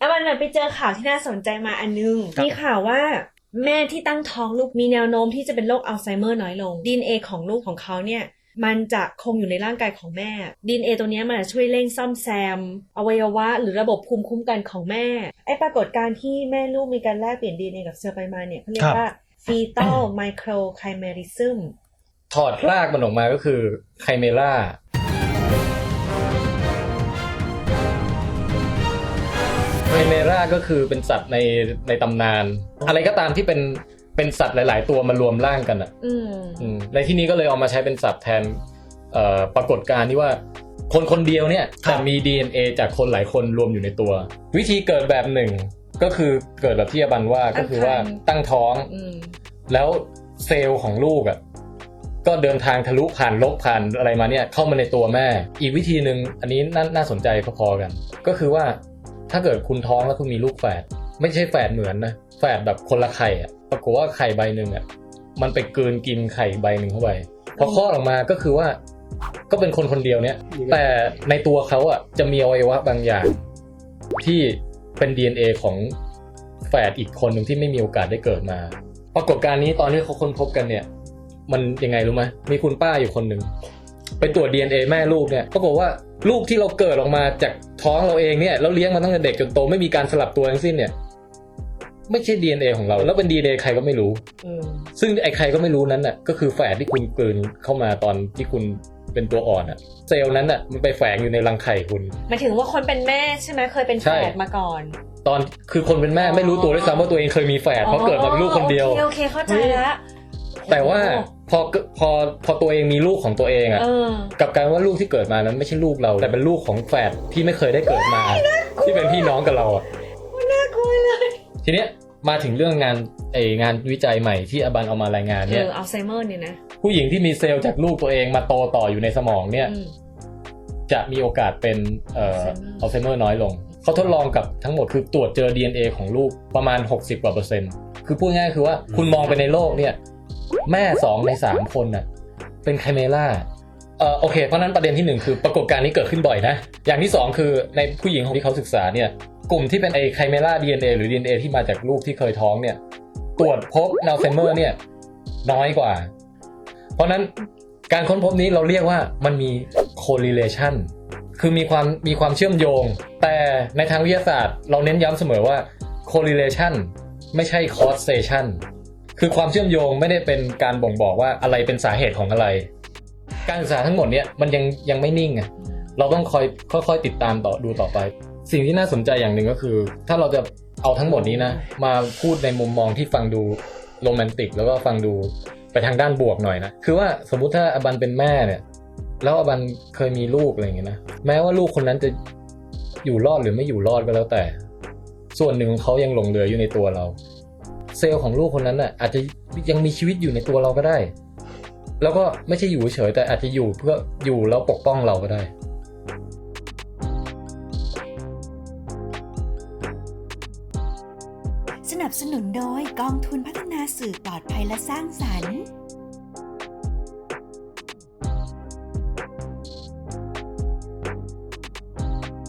อะวันนั้นไปเจอข่าวที่น่าสนใจมาอันนึงครับมีข่าวว่าแม่ที่ตั้งท้องลูกมีแนวโน้มที่จะเป็นโรคอัลไซเมอร์น้อยลง DNA ของลูกของเขาเนี่ยมันจะคงอยู่ในร่างกายของแม่ DNA ตัวเนี้ยมันจะช่วยเร่งซ่อมแซม อวัยวะ หรือระบบภูมิคุ้มกันของแม่ ไอ้ปรากฏการณ์ที่แม่ลูกมีการแลกเปลี่ยน DNA กับเซลล์ไปมาเนี่ยเขาเรียครักบว่า fetal microchimerism ถอดรากมันออกมาก็คือไคเมล่า ไคเมล่าก็คือเป็นสัตว์ในในตำนาน อะไรก็ตามที่เป็นเป็นสัตว์หลาย ๆ ตัวมารวมร่างกันอะอืมอืมในที่นี้ก็เลยเอามาใช้เป็นศัพท์แทนเอ่อปรากฏการณ์ที่ว่าคนคนเดียวเนี่ยครับแต่มี DNA จากคนหลายคนรวมอยู่ในตัว วิธีเกิดแบบหนึ่ง ก็คือเกิดแบบที่อบันว่าก็คือว่าตั้งท้อง อืมแล้วเซลล์ของลูกอะก็เดินทางทะลุผ่านลกผ่านอะไรมาเนี่ยเข้ามาในตัวแม่ อีกวิธีหนึ่งอันนี้นาน่าสนใจพอๆกัน ก็คือว่า ถ้าเกิดคุณท้องแล้วคุณมีลูกแฝดไม่ใช่แฝดเหมือนนะแฝดแบบคนละไข่อะปรากฏว่าไข่ใบหนึ่งอะมันไปเกลืนกินไข่ใบหนึ่งเข้าไปพอคลอดออกมาก็คือว่า ก็เป็นคนคนเดียวเนี่ยแต่ในตัวเขาอะจะมีอวัยวะบางอย่าง ที่เป็น DNA ของแฝดอีกคนหนึ่งที่ไม่มีโอกาสได้เกิดมา ปรากฏการณ์นี้ตอนที่เขาค้นพบกันเนี่ย มันยังไงรู้ไหมมีคุณป้าอยู่คนหนึ่ง ไปตรวจ DNA แม่ลูกเนี่ยปรากฏว่าลูกที่เราเกิดออกมาจากท้องเราเองเนี่ยแล้วเลี้ยงมาตั้งแต่เด็กจนโตไม่มีการสลับตัวทั้งสิ้นเนี่ย ไม่ใช่ DNA ของเรา แล้วเป็น DNA ใครก็ไม่รู้อืมซึ่งไอ้ใครก็ไม่รู้นั้นน่ะ ก็คือแฝดที่คุณกลืนเข้ามาตอนที่คุณเป็นตัวอ่อนอะเซลล์นั้นน่ะมันไปแฝงอยู่ในรังไข่คุณหมายถึงว่าคนเป็นแม่ใช่ไหมเคยเป็นใช่แฝดมาก่อน ตอนคือคนเป็นแม่ไม่รู้ตัวด้วยซ้ำว่าตัวเองเคยมีแฝดเพราะเกิดมาเป็นลูกคนเดียวโอเคโอเคเข้าใจละแต่ว่า พอพอพอตัวเองมีลูกของตัวเองอะเออกลับกลารว่าลูกที่เกิดมานั้นไม่ใช่ลูกเรา แต่เป็นลูกของแฝดที่ไม่เคยได้เกิดมา ที่เป็นพี่น้องกับเราอะน่ากลัวเลยทีเนี้ยมาถึงเรื่องงานไองานวิจัยใหม่ที่อบันเอามารายงานเอเนี่ยออัลไซเมอร์เนี่ยนะผู้หญิงที่มีเซลล์จากลูกตัวเองมาโตต่ออยู่ในสมองเนี่ยอืมจะมีโอกาสเป็นเอ่ออัอัลลไซไซเมเมออร์ร์น้อยลง เขาทดลองกับทั้งหมดคือตรวจเจอ DNA ของลูกประมาณ 60กว่าเปอร์เซ็นต์คือพูดง่ายๆคือว่าคุณมองไปในโลกเนี่ย แม่2ใน3คนน่ะ เป็นไคเมล่าเอ่อโอเค เพราะนั้นประเด็นที่1คือปรากฏการณ์นี้เกิดขึ้นบ่อยนะ อย่างที่2คือในผู้หญิงของที่เขาศึกษาเนี่ย กลุ่มที่เป็นไอไคเมล่า DNA หรือ DNA ที่มาจากลูกที่เคยท้องเนี่ย ตรวจพบอัลไซเมอร์เนี่ย น้อยกว่า เพราะฉะนั้นการค้นพบนี้เราเรียกว่ามันมี correlation คือมีความมีความเชื่อมโยง แต่ในทางวิทยาศาสตร์ เราเน้นย้ำเสมอว่า correlation ไม่ใช่ causation คือความเชื่อมโยงไม่ได้เป็นการบ่งบอกว่าอะไรเป็นสาเหตุของอะไร การศึกษาทั้งหมดเนี่ยมันยังยังไม่นิ่งอะเราต้องคอยค่อยๆติดตามต่อดูต่อไป สิ่งที่น่าสนใจอย่างหนึ่งก็คือ ถ้าเราจะเอาทั้งหมดนี้นะ มาพูดในมุมมองที่ฟังดูโรแมนติก แล้วก็ฟังดูไปทางด้านบวกหน่อยนะ คือว่าสมมุติถ้าอบันเป็นแม่เนี่ย แล้วอบันเคยมีลูกอะไรอย่างเงี้ยนะ แม้ว่าลูกคนนั้นจะอยู่รอดหรือไม่อยู่รอดก็แล้วแต่ ส่วนหนึ่งของเขายังหลงเหลืออยู่ในตัวเรา เซลล์ของลูกคนนั้นน่ะอาจจะยังมีชีวิตอยู่ในตัวเราก็ได้ แล้วก็ไม่ใช่อยู่เฉยแต่อาจจะอยู่เพื่ออยู่แล้วปกป้องเราก็ได้ สนับสนุนโดยกองทุนพัฒนาสื่อปลอดภัยและสร้างสรรค์